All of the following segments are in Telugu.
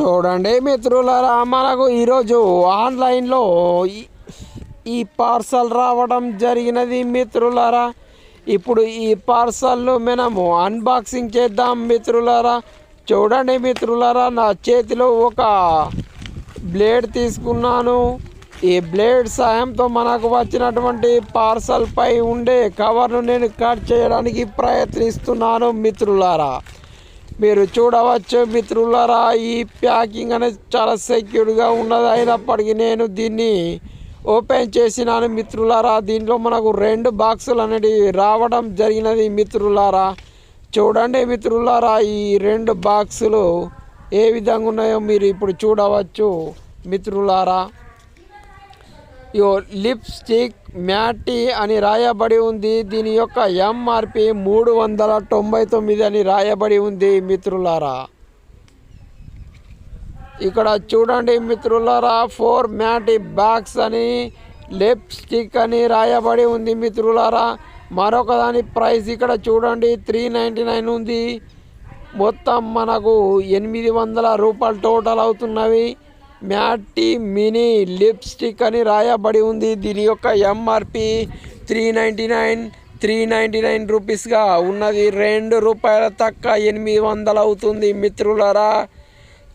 చూడండి మిత్రులారా మనకు ఈరోజు ఆన్లైన్లో ఈ- ఈ పార్సల్ రావడం జరిగినది మిత్రులారా. ఇప్పుడు ఈ పార్సల్ను మనము అన్బాక్సింగ్ చేద్దాం మిత్రులారా. చూడండి మిత్రులారా నా చేతిలో ఒక బ్లేడ్ తీసుకున్నాను. ఈ బ్లేడ్ సాయంతో మనకు వచ్చినటువంటి పార్సల్పై ఉండే కవర్ను నేను కట్ చేయడానికి ప్రయత్నిస్తున్నాను మిత్రులారా. మీరు చూడవచ్చు మిత్రులారా ఈ ప్యాకింగ్ అనేది చాలా సెక్యూర్గా ఉన్నది. అయినప్పటికీ నేను దీన్ని ఓపెన్ చేసినాను మిత్రులారా. దీంట్లో మనకు రెండు బాక్సులు అనేటివి రావడం జరిగినది మిత్రులారా. చూడండి మిత్రులారా ఈ రెండు బాక్సులు ఏ విధంగా ఉన్నాయో మీరు ఇప్పుడు చూడవచ్చు మిత్రులారా. యో లిప్స్టిక్ మ్యాటి అని రాయబడి ఉంది. దీని యొక్క ఎంఆర్పి మూడు వందల తొంభై తొమ్మిది అని రాయబడి ఉంది మిత్రులారా. ఇక్కడ చూడండి మిత్రులారా ఫోర్ మ్యాటి బ్యాగ్స్ అని లిప్స్టిక్ అని రాయబడి ఉంది మిత్రులారా. మరొక దాని ప్రైస్ ఇక్కడ చూడండి త్రీ నైంటీ నైన్ ఉంది. మొత్తం మనకు ఎనిమిది వందల రూపాయలు టోటల్ అవుతున్నవి. మ్యాటీ మినీ లిప్స్టిక్ అని రాయబడి ఉంది. దీని యొక్క MRP three ninety nine three ninety nine రూపీస్గా ఉన్నది. రెండు రూపాయల తక్కువ ఎనిమిది వందలు అవుతుంది మిత్రులారా.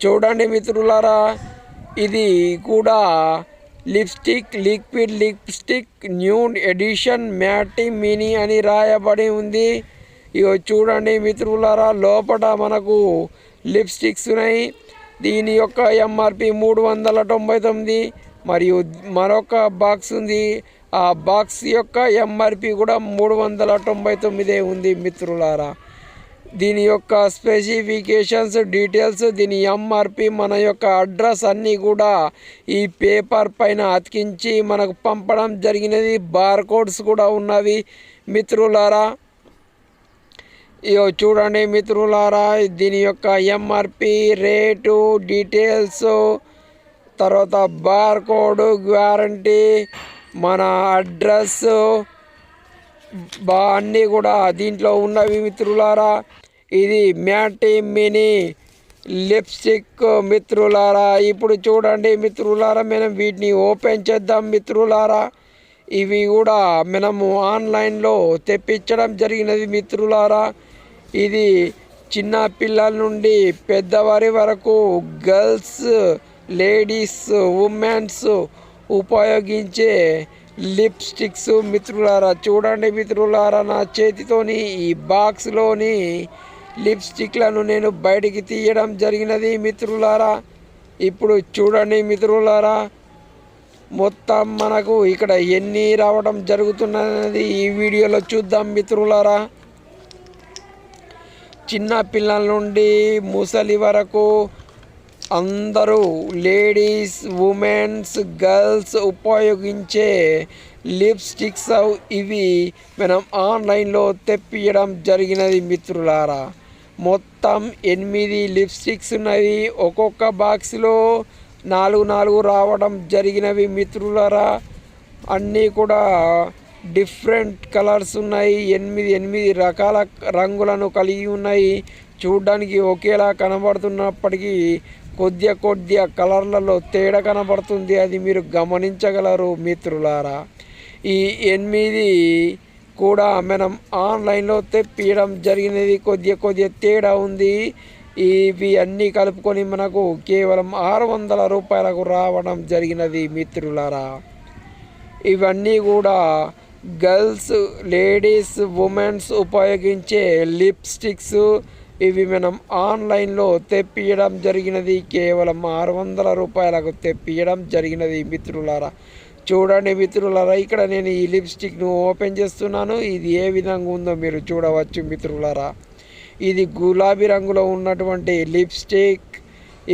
చూడండి మిత్రులారా ఇది కూడా lipstick liquid lipstick new edition matte mini అని రాయబడి ఉంది. ఇగో చూడండి మిత్రులారా లోపల మనకు లిప్స్టిక్స్ ఉన్నాయి. దీని యొక్క ఎంఆర్పి మూడు వందల తొంభై తొమ్మిది మరియు మరొక బాక్స్ ఉంది. ఆ బాక్స్ యొక్క ఎంఆర్పి కూడా మూడు వందల తొంభై తొమ్మిదే ఉంది మిత్రులారా. దీని యొక్క స్పెసిఫికేషన్స్ డీటెయిల్స్ దీని ఎంఆర్పి మన యొక్క అడ్రస్ అన్నీ కూడా ఈ పేపర్ పైన అతికించి మనకు పంపడం జరిగినది. బార్ కోడ్స్ కూడా ఉన్నవి మిత్రులారా. ఇగో చూడండి మిత్రులారా దీని యొక్క ఎంఆర్పి రేటు డీటెయిల్స్ తర్వాత బార్ కోడ్ గ్యారంటీ మన అడ్రస్ బా అన్నీ కూడా దీంట్లో ఉన్నవి మిత్రులారా. ఇది మ్యాటి మినీ లిప్స్టిక్ మిత్రులారా. ఇప్పుడు చూడండి మిత్రులారా మనం వీటిని ఓపెన్ చేద్దాం మిత్రులారా. ఇవి కూడా మనము ఆన్లైన్లో తెప్పించడం జరిగినది మిత్రులారా. ఇది చిన్న పిల్లల నుండి పెద్దవారి వరకు గర్ల్స్ లేడీస్ ఉమెన్స్ ఉపయోగించే లిప్స్టిక్స్. మిత్రులారా చూడండి మిత్రులారా నా చేతితోని ఈ బాక్స్లోని లిప్స్టిక్లను నేను బయటికి తీయడం జరిగినది మిత్రులారా. ఇప్పుడు చూడండి మిత్రులారా మొత్తం మనకు ఇక్కడ ఎన్ని రావడం జరుగుతున్నది ఈ వీడియోలో చూద్దాం మిత్రులారా. చిన్న పిల్లల నుండి ముసలి వరకు అందరూ లేడీస్ ఉమెన్స్ గర్ల్స్ ఉపయోగించే లిప్స్టిక్స్ ఇవి మనం ఆన్లైన్లో తెప్పియడం జరిగినది మిత్రులారా. మొత్తం ఎనిమిది లిప్స్టిక్స్ ఉన్నవి. ఒక్కొక్క బాక్స్లో నాలుగు నాలుగు రావడం జరిగినవి మిత్రులారా. అన్నీ కూడా డిఫరెంట్ కలర్స్ ఉన్నాయి ఎనిమిది ఎనిమిది రకాల రంగులను కలిగి ఉన్నాయి. చూడ్డానికి ఒకేలా కనబడుతున్నప్పటికీ కొద్దిగా కొద్దిగా కలర్లలో తేడా కనబడుతుంది. అది మీరు గమనించగలరు మిత్రులారా. ఈ ఎనిమిది కూడా మనం ఆన్లైన్లో తెప్పియడం జరిగినది. కొద్దిగా కొద్దిగా తేడా ఉంది. ఇవి అన్నీ కలుపుకొని మనకు కేవలం ఆరు వందల రూపాయలకు రావడం జరిగినది మిత్రులారా. ఇవన్నీ కూడా గర్ల్స్ లేడీస్ ఉమెన్స్ ఉపయోగించే లిప్స్టిక్స్ ఇవి మనం ఆన్లైన్లో తెప్పియడం జరిగినది. కేవలం ఆరు వందల రూపాయలకు తెప్పియడం జరిగినది మిత్రులారా. చూడండి మిత్రులారా ఇక్కడ నేను ఈ లిప్స్టిక్ను ఓపెన్ చేస్తున్నాను. ఇది ఏ విధంగా ఉందో మీరు చూడవచ్చు మిత్రులారా. ఇది గులాబీ రంగులో ఉన్నటువంటి లిప్స్టిక్.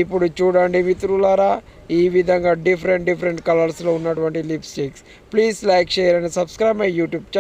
ఇప్పుడు చూడండి మిత్రులారా ఈ విధంగా డిఫరెంట్ డిఫరెంట్ కలర్స్లో ఉన్నటువంటి lipsticks please like share and subscribe my YouTube